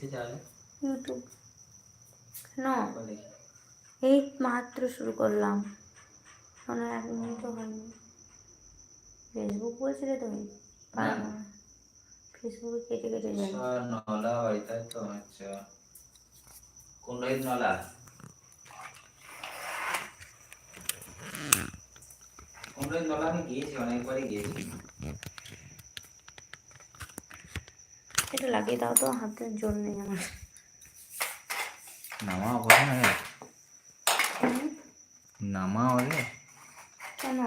কিসে চালে ইউটিউব। দেখি। এই মাত্র শুরু করলাম। কোনো এক মিনিটও হয়নি। ফেসবুক বলছিলে তুমি? না। না। ফেসবুকে কেটে কেটে যায় নলা তাই তো আচ্ছা কোন নলা। কোন নলা আমি গিয়েছি অনেকবারই গিয়েছি। এটা লাগিয়ে দাও তো হাতের জোর নেই আমার। নামা কোথায় নামা ওরে কেন?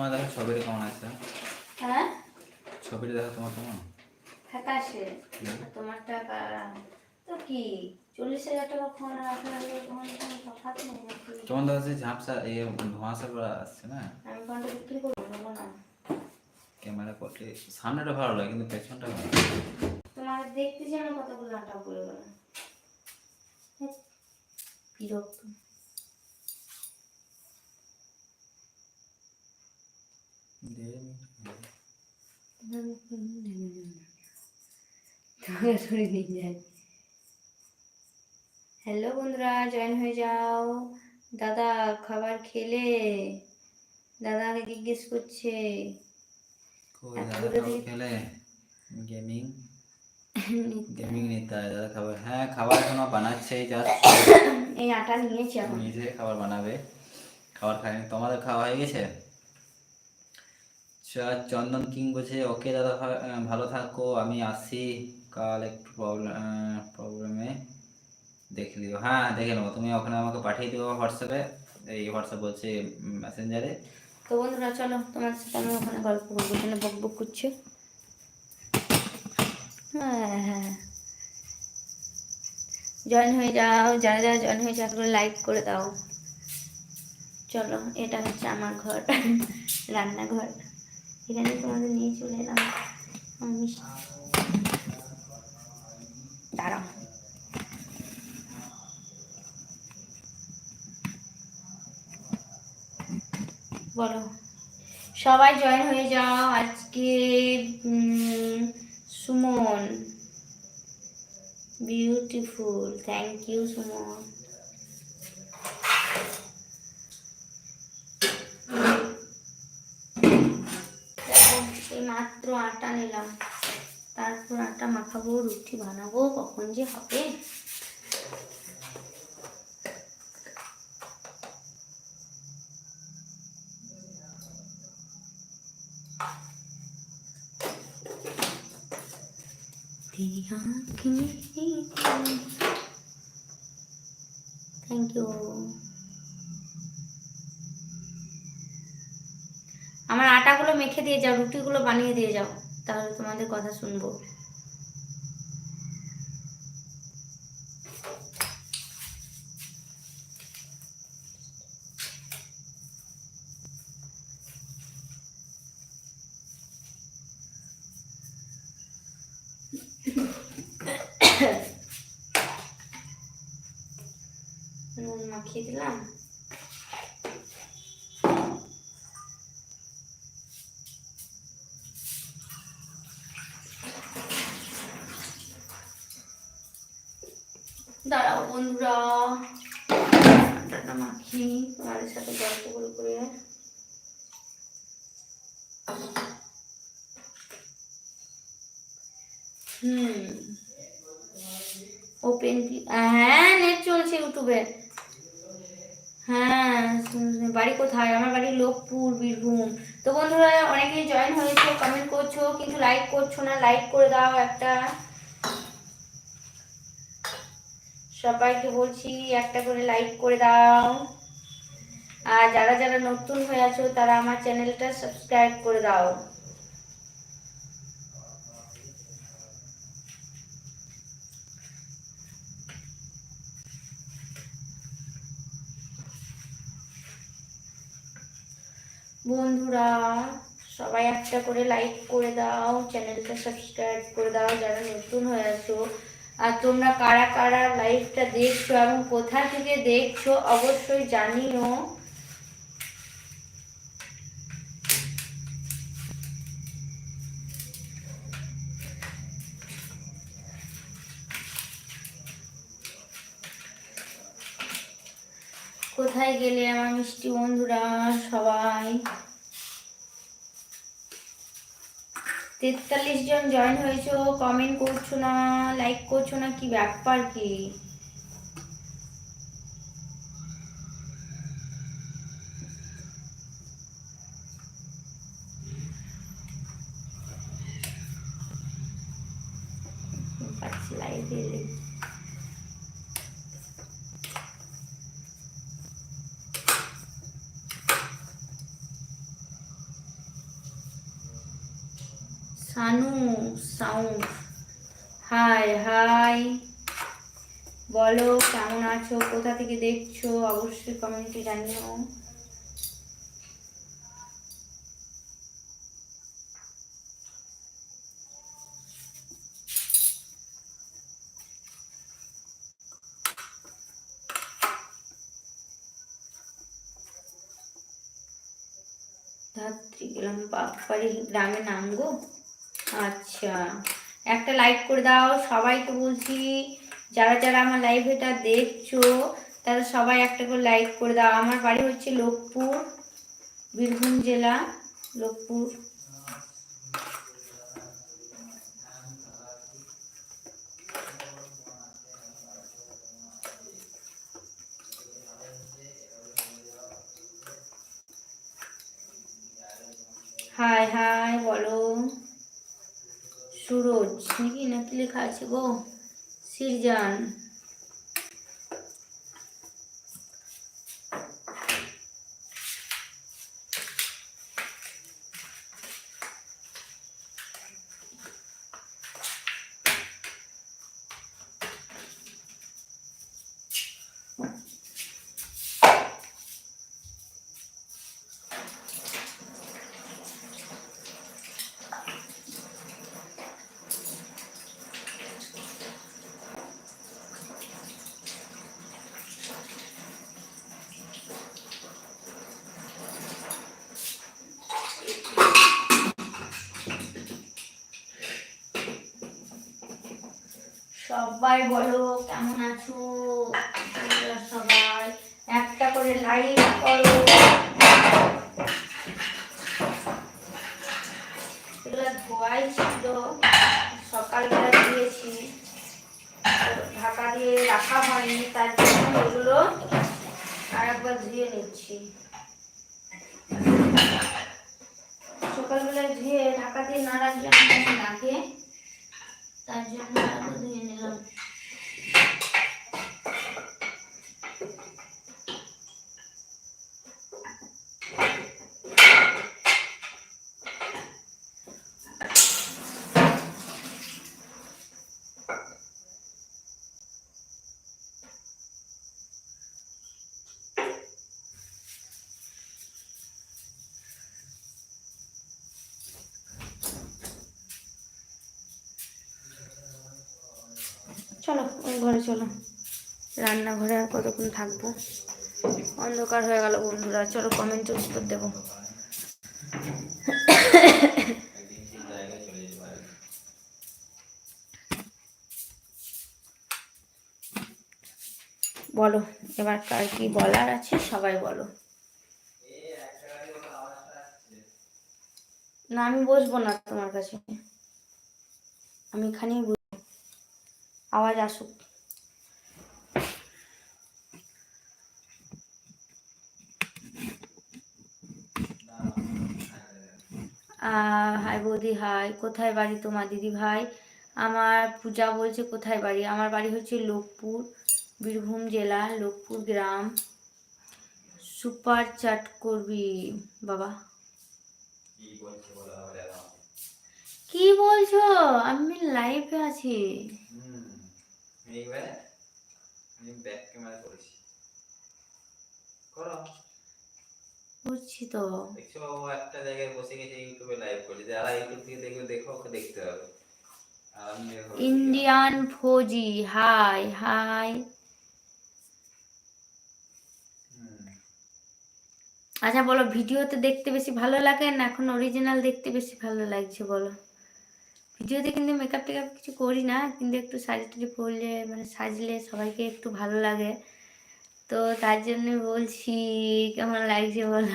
তোমার দেখো ছবিটা কেমন আছে? হ্যাঁ? ছবিটা দেখো তোমার কেমন? ফ্যাকাশে। তোমার টাকা তো কি? চল্লিশ হাজার টাকা ফোন তোমার কোনো তফাৎ নেই নাকি? তোমার দেখা যাচ্ছে ঝাপসা এ ধোঁয়াশা করা আসছে না? আমি ফোনটা বিক্রি করব না ক্যামেরা করলে সামনেটা ভালো লাগে কিন্তু পেছনটা ভালো তোমার দেখতে যেন কতগুলো আটা বিরক্ত হ্যালো বন্ধুরা জয়েন হয়ে যাও। দাদা খাবার খেলে? দাদা আগে জিজ্ঞেস করছে। খেলে? গেমিং? গেমিং নিতে হয় দাদা খাবার হ্যাঁ খাবার এখনও বানাচ্ছে এই আটা নিয়েছি এখন। নিজে খাবার বানাবে। খাবার খায়নি তোমাদের খাওয়া হয়ে গেছে? চন্দন কিং বলছে ওকে দাদা ভালো থাকো আমি আসি। কাল একটু প্রবলেম প্রবলেমে দেখে লিও হ্যাঁ দেখে নেব। তুমি ওখানে আমাকে পাঠিয়ে দিও হোয়াটসঅ্যাপে এই হোয়াটসঅ্যাপ বলছে মেসেঞ্জারে তো বন্ধুরা, চলো তোমার সাথে আমি ওখানে গল্প করব। এখানে বক বক করছে। হ্যাঁ হ্যাঁ। জয়েন হয়ে যাও। যারা যারা জয়েন হয়ে যাও, একটু লাইক করে দাও। চলো, এটা হচ্ছে আমার ঘর, রান্নাঘর। এখানে তোমাদের নিয়ে চলে এলাম। আমি দাঁড়াও। বলো। সবাই জয়েন হয়ে যাও আজকে Suman. Beautiful thank you Suman. মাত্র আটা নিলাম। তারপর আটা মাখাবো, রুটি বানাবো, কখন যে হবে? থ্যাংক ইউ আমার আটাগুলো মেখে দিয়ে যাও, রুটিগুলো বানিয়ে দিয়ে যাও। তাহলে তোমাদের কথা শুনব। নুন মাখিয়ে দিলাম। দাঁড়াও বন্ধুরা। মাখি তোমাদের সাথে করে ওপেন হ্যাঁ নেট চলছে ইউটিউবে। হ্যাঁ বাড়ি কোথায়? আমার লোকপুর, বীরভূম। তো বন্ধুরা, অনেকেই জয়েন হয়েছে কমেন্ট করছ, কিন্তু লাইক করছ না লাইক করে দাও একটা। সবাইকে বলছি একটা করে লাইক করে দাও। আর যারা যারা নতুন হয়ে আছো, তারা আমার চ্যানেলটা সাবস্ক্রাইব করে দাও। বন্ধুরা, সবাই একটা করে লাইক করে দাও, চ্যানেলটা সাবস্ক্রাইব করে দাও। যারা নতুন হয়ে আছো আর তোমরা কারা কারা লাইভটা দেখছ এবং কোথা থেকে দেখছ অবশ্যই জানিও। কোথায় গেলে আমার মিষ্টি বন্ধুরা সবাই? তেতাল্লিশ জন জয়েন হয়েছো কমেন্ট করছ না লাইক করছ না কি ব্যাপার কি লাইভে সানু সাউন্ড হাই হাই বলো, কেমন আছো? কোথা থেকে দেখছ? অবশ্যই কমেন্টে জানিও। ধাত্রী, গেলাম বাপারি গ্রামের নাম গো। আচ্ছা। একটা লাইক করে দাও, সবাইকে বলছি, যারা যারা আমার লাইভেটা দেখছ, তারা সবাই একটা করে লাইক করে দাও। আমার বাড়ি হচ্ছে লোকপুর, বীরভূম জেলা, লোকপুর হাই হাই বলো সুরজ নাকি নাকি লেখা আছে গো সিরজান। সবাই বলো, কেমন আছো? সবাই একটা করে লাইক করো। এগুলো ধোয়াই ছিল সকালবেলা দিয়েছি ঢাকা দিয়ে রাখা হয়নি তার জন্য এগুলো আর একবার ধুয়ে নিচ্ছি। সকালবেলা ধুয়ে ঢাকা দিয়ে না রাখলে লাগে তার জন্য ধুয়ে নিলাম। ঘরে চলো। রান্নাঘরে আর কতক্ষণ থাকব? অন্ধকার হয়ে গেল বন্ধুরা, চলো কমেন্টে উত্তর দেবো। বলো, এবার কার কি বলার আছে সবাই বলো। না, আমি বসবো না তোমার কাছে। আমি এখানেই বসবো। আওয়াজ আসুক। হাই বৌদি হাই। কোথায় বাড়ি তোমার দিদি ভাই? আমার পূজা বলছে কোথায় বাড়ি? আমার বাড়ি হচ্ছে লোকপুর বীরভূম জেলা লোকপুর গ্রাম। সুপার চাট করবি বাবা। কি বলছে আমি লাইভে আছি। আমি ব্যাক ক্যামেরা করেছি। করো। করছি তো। দেখছ একটা জায়গায় বসে গেছে ইউটিউবে লাইভ করছে যারা ইউটিউব থেকে দেখবে দেখো ওকে দেখতে হবে। ইন্ডিয়ান ফৌজি হাই হাই আচ্ছা বলো ভিডিওতে দেখতে বেশি ভালো লাগে না এখন অরিজিনাল দেখতে বেশি ভালো লাগছে বলো? ভিডিওতে কিন্তু মেকআপ টেকআপ কিছু করি না কিন্তু একটু শাড়ি টাড়ি পরলে মানে সাজলে সবাইকে একটু ভালো লাগে। তো তার জন্য বলছি কেমন লাগছে বলো?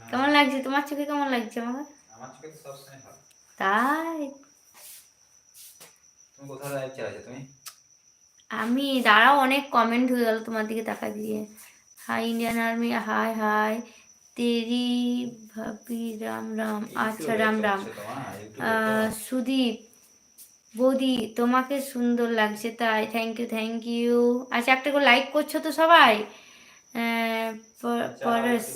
কেমন লাগছে? তোমার চোখে কেমন লাগছে আমার? আমার চোখে তো সবসময় ভালো। তাই? তুমি কোথায় লাইভ চালাচ্ছো তুমি? আমি দাঁড়াও অনেক কমেন্ট হয়ে গেল তোমার দিকে তাকা দিয়ে। Hi Indian army hi hi তেরি ভাবি রাম রাম। আচ্ছা রাম রাম। সুদীপ বৌদি তোমাকে সুন্দর লাগছে তাই থ্যাংক ইউ থ্যাংক ইউ আচ্ছা একটা করে লাইক করছ তো সবাই? আহ, পরশ।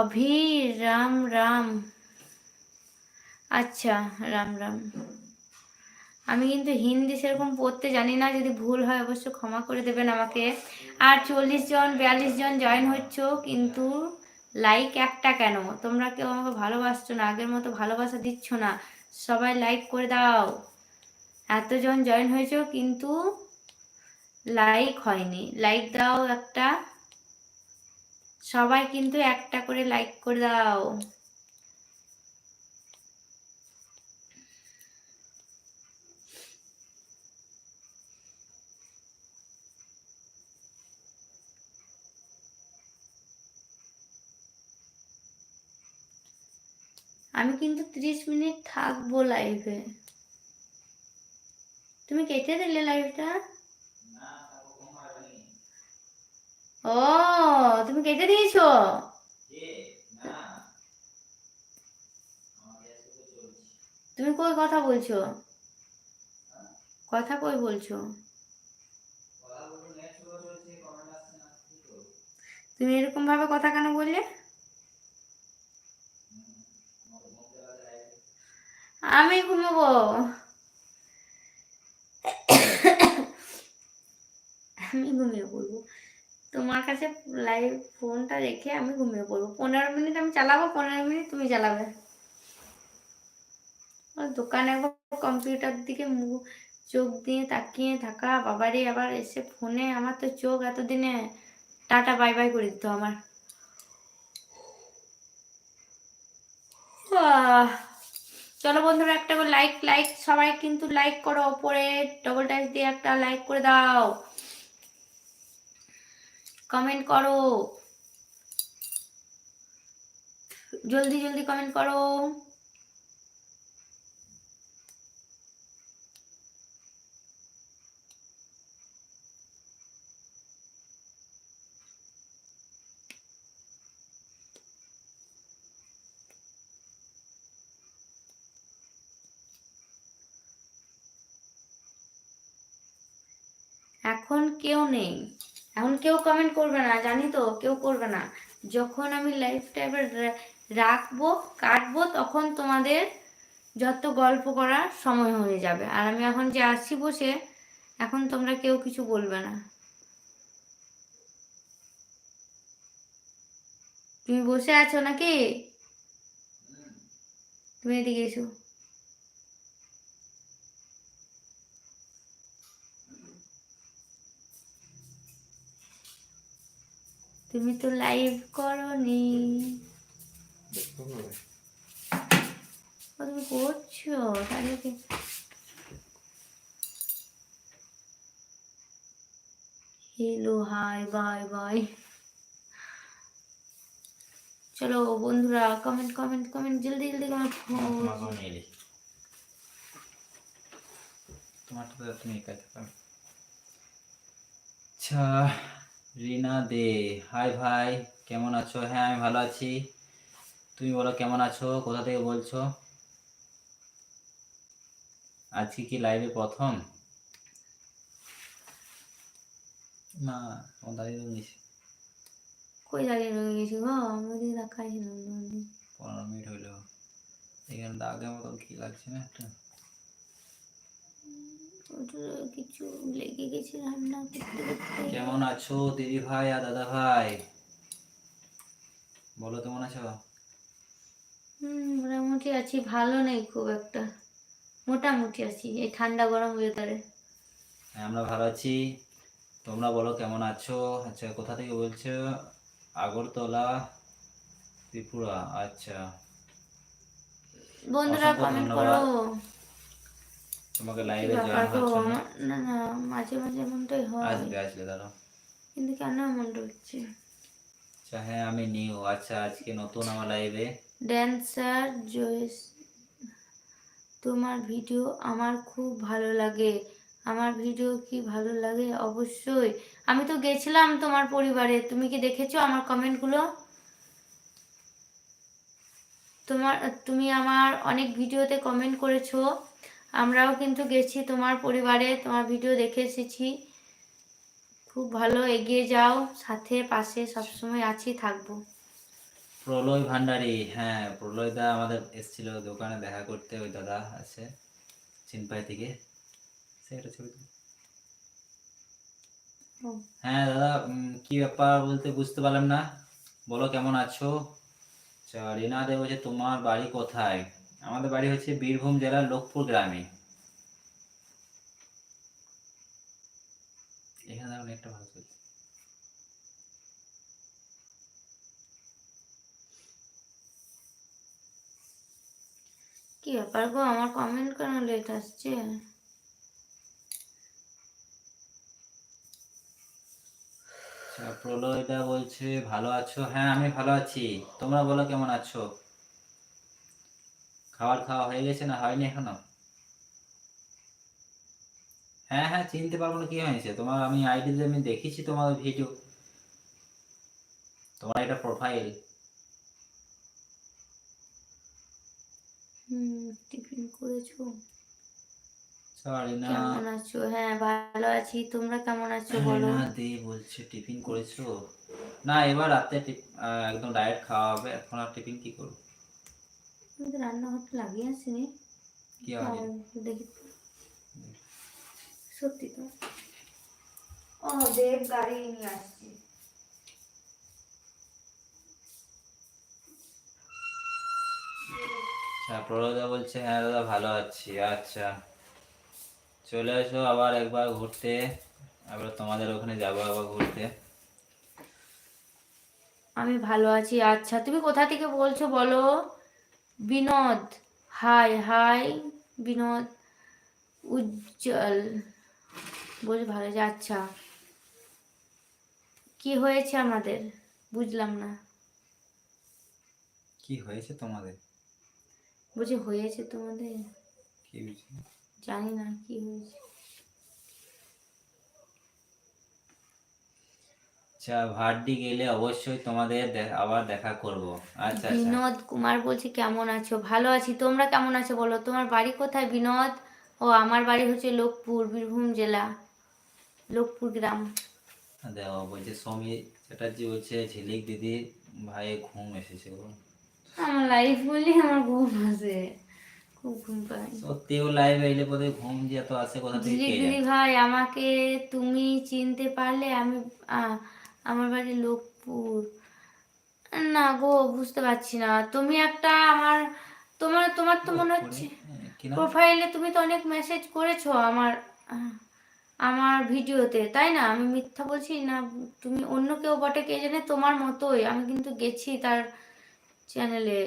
অভি রাম রাম। আচ্ছা রাম রাম। আমি কিন্তু হিন্দি সেরকম পড়তে জানি না যদি ভুল হয় অবশ্য ক্ষমা করে দেবেন আমাকে। আর চল্লিশ জন বিয়াল্লিশ জন জয়েন হচ্ছ কিন্তু লাইক একটা কেন? তোমরা কেউ আমাকে ভালোবাসছো না আগের মতো ভালোবাসা দিচ্ছ না। সবাই লাইক করে দাও। এতজন জয়েন হয়েছ কিন্তু লাইক হয়নি। লাইক দাও একটা। সবাই কিন্তু একটা করে লাইক করে দাও। আমি কিন্তু ত্রিশ মিনিট থাকব লাইভে তুমি কেটে দিলে লাইভটা ও, তুমি কেটে দিয়েছ? তুমি কই কথা বলছো? কথা কই বলছো? তুমি এরকম ভাবে কথা কেন বললে? আমি ঘুমাবো। আমি ঘুমিয়ে পড়ব। তোমার কাছে লাইভ ফোনটা রেখে আমি ঘুমিয়ে পড়ব। পনেরো মিনিট আমি চালাবো, পনেরো মিনিট তুমি চালাবে। দোকানে কম্পিউটার দিকে চোখ দিয়ে তাকিয়ে থাকা বাবারে, আবার এসে ফোনে আমার তো চোখ এতদিনে টাটা বাই বাই করে দিত আমার। চলো বন্ধুরা, একটা করে লাইক লাইক সবাই কিন্তু লাইক করো, ওপরে ডবল টাইপ দিয়ে একটা লাইক করে দাও। কমেন্ট করো। জলদি জলদি কমেন্ট করো। এখন কেউ নেই। এখন কেউ কমেন্ট করবে না, জানি তো, কেউ করবে না। যখন আমি লাইফটা এবার রাখব, কাটবো, তখন তোমাদের যত গল্প করার সময় হয়ে যাবে। আর আমি এখন যে আসছি বসে, এখন তোমরা কেউ কিছু বলবে না। তুমি বসে আছো নাকি? তুমি এদিকে এসো। তুমি তো লাইভ করনি। তুমি করছ? তাহলে কি? হ্যালো হাই বাই বাই চলো বন্ধুরা কমেন্ট কমেন্ট কমেন্ট জলদি জলদি কমেন্ট তোমারটা তো তুমি একাই থাকো। আচ্ছা রিনা দে। হাই ভাই কেমন আছো? হ্যাঁ আমি ভালো আছি। তুমি বলো কেমন আছো? কোথা থেকে বলছো? আজকে কি লাইভে প্রথম? না তোমার দাদি তো কই দাঁড়িয়ে রয়ে গেছি গো? আমি ওদিকে দেখাইছিলাম তোমাদের। পনেরো মিনিট হইল। এখানে দাগের মতন কি লাগছে না একটা? কিছু লেগে গেছে রান্না করতে করতে। কেমন আছো দিদি ভাই আর দাদা ভাই? বলো কেমন আছো? হুম মোটামুটি আছি ভালো নেই খুব একটা। মোটামুটি আছি এই ঠান্ডা গরম ওয়েদারে হ্যাঁ আমরা ভালো আছি। তোমরা বলো কেমন আছো? আচ্ছা কোথা থেকে বলছো? আগরতলা ত্রিপুরা আচ্ছা। বন্ধুরা কমেন্ট করো। তোমাকে লাইভে জয়েন জন্য আমার- না? না মাঝে মাঝে এমনটাই হয়। আসবে আসবে দাঁড়াও। কিন্তু কেন এমনটা হচ্ছে? আচ্ছা হ্যাঁ আমি নিউ আচ্ছা আজকে নতুন আমার লাইভে ড্যান্সার জয়েস তোমার ভিডিও আমার খুব ভালো লাগে। আমার ভিডিও কি ভালো লাগে? অবশ্যই। আমি তো গেছিলাম তোমার পরিবারে। তুমি কি দেখেছ আমার কমেন্টগুলো তোমার তুমি আমার অনেক ভিডিওতে কমেন্ট করেছ। আমরাও কিন্তু গেছি তোমার পরিবারে তোমার ভিডিও দেখে এসেছি খুব ভালো এগিয়ে যাও সাথে পাশে সবসময় আছি থাকব। প্রলয় ভান্ডারি হ্যাঁ প্রলয় দা আমাদের এসেছিল দোকানে দেখা করতে ওই দাদা আছে চিনপাই থেকে। সে একটা ছবি হ্যাঁ দাদা কি ব্যাপার বলতে বুঝতে পারলাম না। বলো কেমন আছো? আচ্ছা রিনা দেব বলছে তোমার বাড়ি কোথায়? আমাদের বাড়ি হচ্ছে বীরভূম জেলার লোকপুর গ্রামে। এখানে দেখুন ভালো চলছে। কি ব্যাপার গো? আমার কমেন্ট কেন লেট আসছে? আচ্ছা প্রলয়দা বলছে ভালো আছো? হ্যাঁ আমি ভালো আছি। তোমরা বলো কেমন আছো? খাবার খাওয়া হয়ে গেছে না হয়নি এখনও? হ্যাঁ হ্যাঁ চিনতে পারব না কি হয়েছে। তোমার আমি আইডিতে আমি দেখেছি তোমার ভিডিও তোমার এটা প্রোফাইল হুম টিফিন করেছ? সরি না। কেমন আছো? হ্যাঁ ভালো আছি। তোমরা কেমন আছো বলো? না দে বলছে টিফিন করেছ? না এবার রাতে একদম ডাইরেক্ট খাওয়া হবে। এখন আর টিফিন কি করব? আমি তো রান্নাঘরটা লাগিয়ে আসিনি। দেখি। সত্যি তো। ও দেব গাড়ি নিয়ে আসছি। আচ্ছা বলছে হ্যাঁ দাদা ভালো আছি। আচ্ছা। চলে এসো আবার একবার ঘুরতে। আবার তোমাদের ওখানে যাব আবার ঘুরতে। আমি ভালো আছি। আচ্ছা তুমি কোথা থেকে বলছো বলো? Binod hi hi Binod Ujjwal. বলছি ভালো যে আচ্ছা কি হয়েছে আমাদের? বুঝলাম না। কি হয়েছে তোমাদের? বলছি হয়েছে তোমাদের? কি হয়েছে? জানি না কি হয়েছে? আচ্ছা ভাড্ডি গেলে অবশ্যই তোমাদের আবার দেখা করব। আচ্ছা আচ্ছা। বিনোদ কুমার বলছি কেমন আছো? ভালো আছি। তোমরা কেমন আছো বলো? তোমার বাড়ি কোথায় বিনোদ? ও আমার বাড়ি হচ্ছে লোকপুর বীরভূম জেলা লোকপুর গ্রাম। দেখো বলছে সমী চ্যাটার্জি বলছে ঝিলিক দিদি ভাই ঘুম এসেছে গো। আমার লাইফ বলি আমার ঘুম আসে খুব ঘুম পায়। সত্যিও লাইভ এলে পরে ঘুম যে এত আসে কোথা থেকে দিদি ভাই আমাকে তুমি চিনতে পারলে আমি আহ, আমার বাড়ি লোকপুর। না গো বুঝতে পারছি না। তুমি একটা আমার তোমার তোমার তো মনে হচ্ছে হ্যাঁ, প্রোফাইলে তুমি তো অনেক মেসেজ করেছ আমার আমার ভিডিওতে তাই না? আমি মিথ্যা বলছি না তুমি অন্য কেউ বটে কে জানে? তোমার মতোই। আমি কিন্তু গেছি তার চ্যানেলে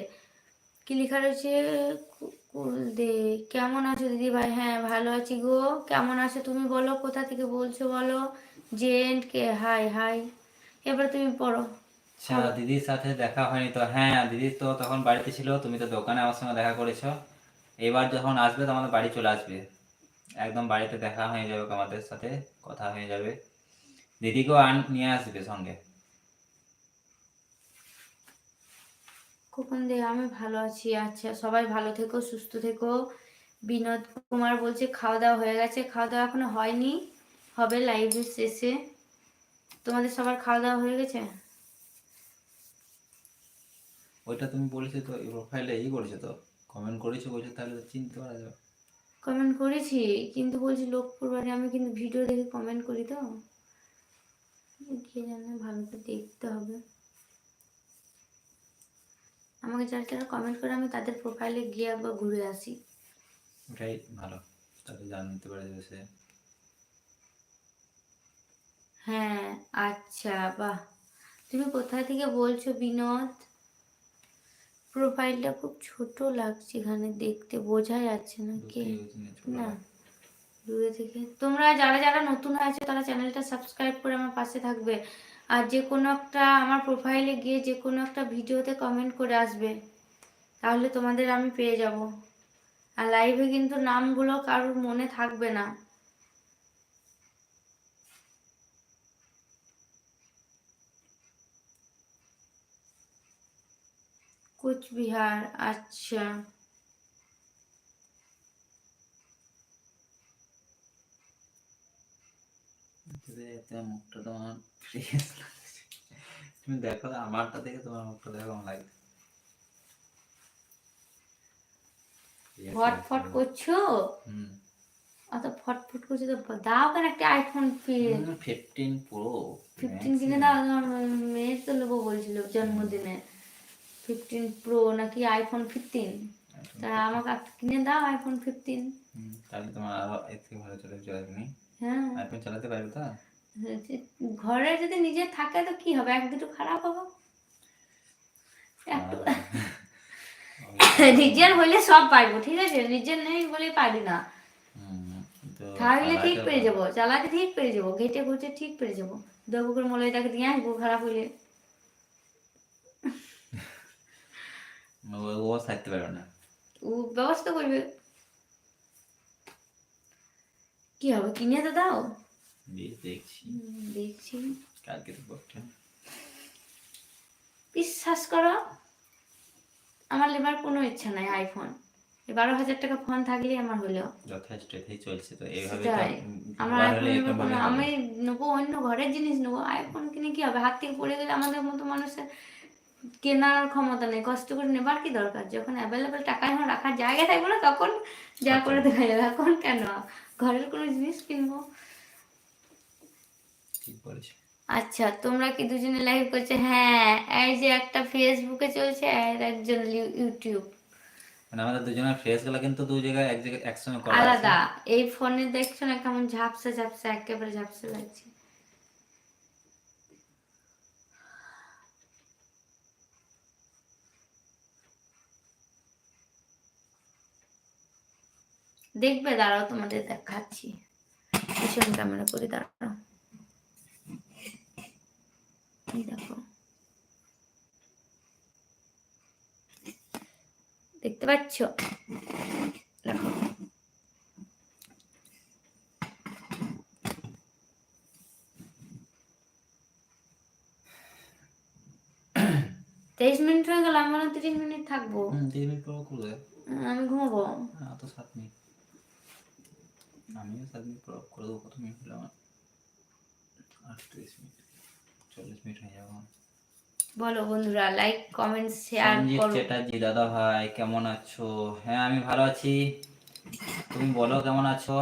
কি লেখা রয়েছে? কু- কুল দে কেমন আছো দিদি ভাই? হ্যাঁ ভালো আছি গো। কেমন আছো তুমি বলো? কোথা থেকে বলছো বলো? জেন্ট কে হাই হাই এবার তুমি পড়ো। আচ্ছা দিদির সাথে দেখা হয়নি তো। হ্যাঁ দিদি তো তখন বাড়িতে ছিল তুমি তো দোকানে আমার সঙ্গে দেখা করেছ। এবার যখন আসবে তো আমাদের বাড়ি চলে আসবে। একদম বাড়িতে দেখা হয়ে যাবে আমাদের সাথে কথা হয়ে যাবে। দিদিকেও আন নিয়ে আসবে সঙ্গে। খোকন দে আমি ভালো আছি। আচ্ছা সবাই ভালো থেকো সুস্থ থেকো। বিনোদ কুমার বলছে খাওয়া দাওয়া হয়ে গেছে। খাওয়া দাওয়া এখনও হয়নি। হবে লাইভের শেষে। তোমাদের সবার খাওয়া দাওয়া হয়ে গেছে? ওইটা তুমি বলেছ তো এই প্রোফাইলে ই করেছ তো? কমেন্ট করেছ বলছো তাহলে চিনতে পারা যাবে। কমেন্ট করেছি কিন্তু বলছি লোকপুর বাড়ি আমি কিন্তু ভিডিও দেখে কমেন্ট করি তো। কে জানে ভালো করে দেখতে হবে। আমাকে যারা যারা কমেন্ট করে আমি তাদের প্রোফাইলে গিয়ে একবার ঘুরে আসি। ওটাই ভালো তাহলে জানতে পারে সে। হ্যাঁ আচ্ছা বাহ। তুমি কোথা থেকে বলছো বিনোদ? প্রোফাইলটা খুব ছোট লাগছে এখানে দেখতে বোঝা যাচ্ছে না কে? না দূরে থেকে। তোমরা যারা যারা নতুন হয়েছে তারা চ্যানেলটা সাবস্ক্রাইব করে আমার পাশে থাকবে। আর যে কোনো একটা আমার প্রোফাইলে গিয়ে যে কোনো একটা ভিডিওতে কমেন্ট করে আসবে। তাহলে তোমাদের আমি পেয়ে যাব। আর লাইভে কিন্তু নামগুলো কারোর মনে থাকবে না। কোচবিহার আচ্ছা। মুখটা তোমার তুমি দেখো আমারটা দেখে তোমার মুখটা দেখো কেমন লাগছে। ফটফট করছ? অত ফটফট করছ তো দাও কেন একটা আইফোন ফিফটিন প্রো ফিফটিন কিনে দাও আমার মেয়ের তো নেব বলছিল জন্মদিনে। ফিফটিন প্রো নাকি আইফোন ফিফটিন তা আমাকে কিনে দাও আইফোন ফিফটিন তাহলে তোমার আরও এর থেকে ভালো চলে নি হ্যাঁ। আইফোন চালাতে পারবে তো? ঘরে যদি নিজে থাকে তো কি হবে? এক দুটো খারাপ হবে। নিজের হইলে সব পারব ঠিক আছে? নিজের নেই বলেই পারি না। থাকলে ঠিক পেরে যাব চালাতে ঠিক পেরে যাব ঘেটে ঘুটে ঠিক পেরে যাব। দেবকুর মলয়টাকে দিয়ে আসব খারাপ হইলে। ও- থাকতে পারবে না ও ব্যবস্থা করবে কি হবে কিনে তো দাও দেখছি দেখছি কালকে তো বিশ্বাস করো আমার লেবার কোনো ইচ্ছা নাই আইফোন বারো হাজার টাকা ফোন থাকলেই আমার হলো। যথেষ্ট চলছে তো। এইভাবে আমার। আমি নেব অন্য ঘরের জিনিস নেব। আইফোন কিনে কি হবে? হাত থেকে পড়ে গেলে আমাদের মতো মানুষের কেনার ক্ষমতা নেই কষ্ট করে নেবার কি দরকার? যখন অ্যাভেলেবেল টাকা যখন রাখার জায়গা থাকবে না তখন যা করে দেখা যাবে। এখন কেন? ঘরের কোনো জিনিস কিনবো? আচ্ছা তোমরা কি দুজনে লাইভ করছ? হ্যাঁ এই যে একটা ফেসবুকে চলছে আর একজন ইউটিউব মানে আমাদের দুজনের ফেসগুলো কিন্তু দু জায়গায় এক জায়গায় একসঙ্গে করা আলাদা। এই ফোনে দেখছ না কেমন ঝাপসা ঝাপসা একেবারে ঝাপসা লাগছে। দেখবে দাঁড়াও তোমাদের দেখাচ্ছি। ভীষণ ক্যামেরা করে দাঁড়াও। এই দেখো। দেখতে পাচ্ছ? দেখো। তেইশ মিনিট হয়ে গেল আমার তিরিশ মিনিট থাকব। তিন মিনিট পর আমি ঘুমাবো। হ্যাঁ তো সাত মিনিট। আমিও সাত মিনিট পর করে দেবো কত মিনিট হলো আমার। আটত্রিশ মিনিট চল্লিশ মিনিট হয়ে যাব বলো বন্ধুরা লাইক কমেন্ট শেয়ার করো। চ্যাটার্জি দাদা ভাই কেমন আছো? হ্যাঁ আমি ভালো আছি। তুমি বলো কেমন আছো?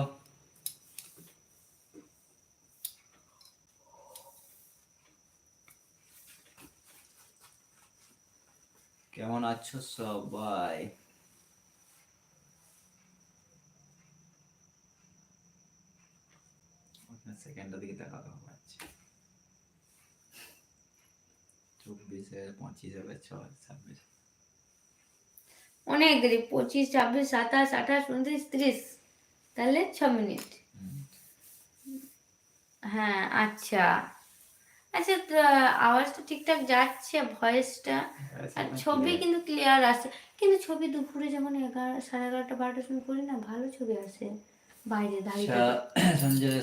কেমন আছো সবাই? সেকেন্ডের দিকে দেখাতে হবে আচ্ছা। চব্বিশে পঁচিশ হবে ছয় ছাব্বিশ। অনেক পঁচিশ ছাব্বিশ সাতাশ আঠাশ উনত্রিশ ত্রিশ। তাহলে ছ মিনিট। হ্যাঁ আচ্ছা। আচ্ছা তো আওয়াজটা ঠিকঠাক যাচ্ছে ভয়েসটা? আর ছবি কিন্তু ক্লিয়ার আসে কিন্তু ছবি দুপুরে যখন এগারো সাড়ে এগারোটা বারোটার সময় করি না ভালো ছবি আসে। বাইরে দাঁড়িয়ে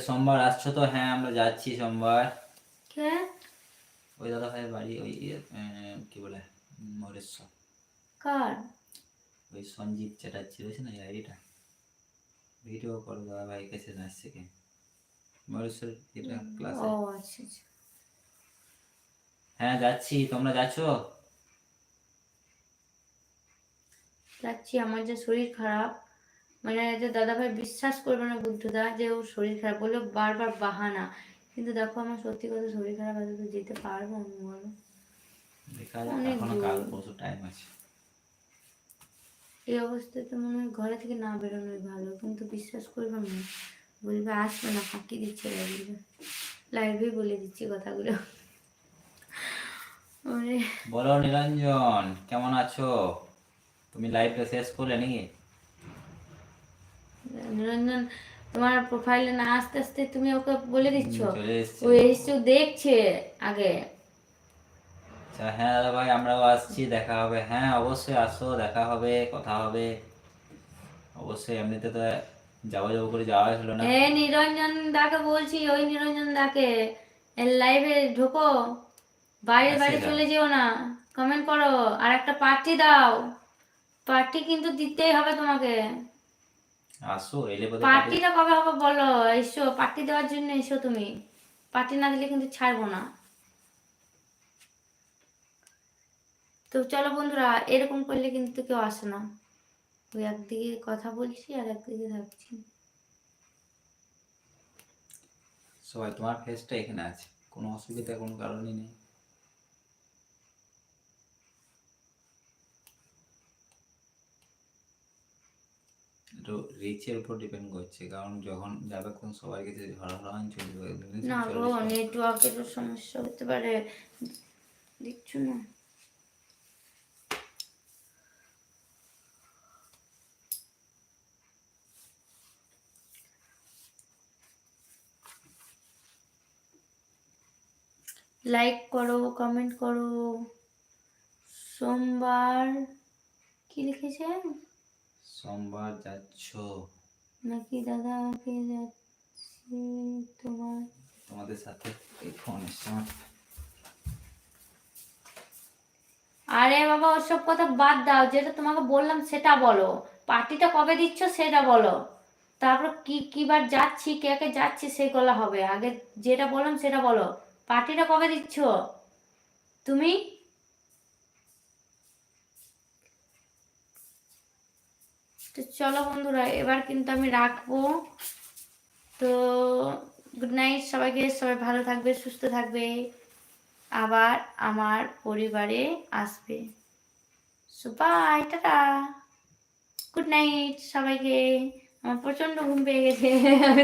সোমবার আসছো তো? হ্যাঁ আমরা যাচ্ছি সোমবার। কে? ওই দাদা ভাইয়ের বাড়ি ওই ইয়ে, কি বলে মরেশ্বর। কার? ওই সঞ্জিত চ্যাটার্জি রয়েছে না আইডিটা? ভিডিও করো দাদা ভাই কাছে আসছে কে? মরেশ্বর এটা ক্লাসে ও আচ্ছা আচ্ছা। হ্যাঁ যাচ্ছি। তোমরা যাচ্ছো? যাচ্ছি আমার যে শরীর খারাপ। মানে যে দাদাভাই বিশ্বাস করবে না বুদ্ধদা যে ওর শরীর খারাপ বলল বারবার বাহানা। কিন্তু দেখো আমার সত্যি কথা শরীর খারাপ আছে তো যেতে পারব আমি বলো? এই অবস্থায় তো মনে হয় ঘরে থেকে না বেরোনোই ভালো কিন্তু বিশ্বাস করবে না। বলবে আসবে না ফাঁকি দিচ্ছে বলবে লাইভে বলে দিচ্ছি কথাগুলো। বলো নিরঞ্জন কেমন আছো? তুমি লাইভটা শেষ করলে নাকি? নিরঞ্জন তোমার প্রোফাইলে না আসতে আসতে তুমি ওকে বলে দিচ্ছ? ও এসে দেখছে আগে। আচ্ছা হ্যাঁ দাদা ভাই আমরাও আসছি দেখা হবে। হ্যাঁ অবশ্যই আসো দেখা হবে কথা হবে। অবশ্যই এমনিতে তো যাব যাব করে যাওয়াই হলো না। এ নিরঞ্জন দাকে বলছি ওই নিরঞ্জন দাকে। লাইভে ঢোকো। বাইরে আচ্ছা, বাইরে। চলে যেও না। কমেন্ট করো। আর একটা পার্টি দাও। পার্টি কিন্তু দিতেই হবে তোমাকে। আসো এলে বোধহয় পার্টিটা কবে হবে বলো? এসো পার্টি দেওয়ার জন্য এসো তুমি। পার্টি না দিলে কিন্তু ছাড়বো না। তো চলো বন্ধুরা এরকম করলে কিন্তু কেউ আসে না। ওই একদিকে কথা বলছি আর একদিকে থাকছি সবাই তোমার ফেসটা এখানে আছে। কোনো অসুবিধা কোনো কারণই নেই। একটু রিচের উপর ডিপেন্ড করছে। কারণ যখন যাবে তখন সবার কাছে হরহরান চলে যাবে না গো। নেটওয়ার্কেরও সমস্যা হতে পারে। দেখছ না? লাইক করো কমেন্ট করো। সোমবার কি লিখেছে? সোমবার যাচ্ছ নাকি দাদাকে যাচ্ছে তোমার? তোমাদের সাথে এই ফোন আরে বাবা ওসব কথা বাদ দাও যেটা তোমাকে বললাম সেটা বলো। পার্টিটা কবে দিচ্ছ সেটা বলো। তারপর কি কিবার যাচ্ছি কে কে যাচ্ছি সেগুলো হবে। আগে যেটা বললাম সেটা বলো। পার্টিটা কবে দিচ্ছ? তুমি? তো চলো বন্ধুরা, এবার কিন্তু আমি রাখব। তো গুড নাইট সবাইকে, সবাই ভালো থাকবে, সুস্থ থাকবে। আবার আমার পরিবারে আসবে। So tata. গুড নাইট সবাইকে। আমার প্রচণ্ড ঘুম পেয়ে গেছে। আমি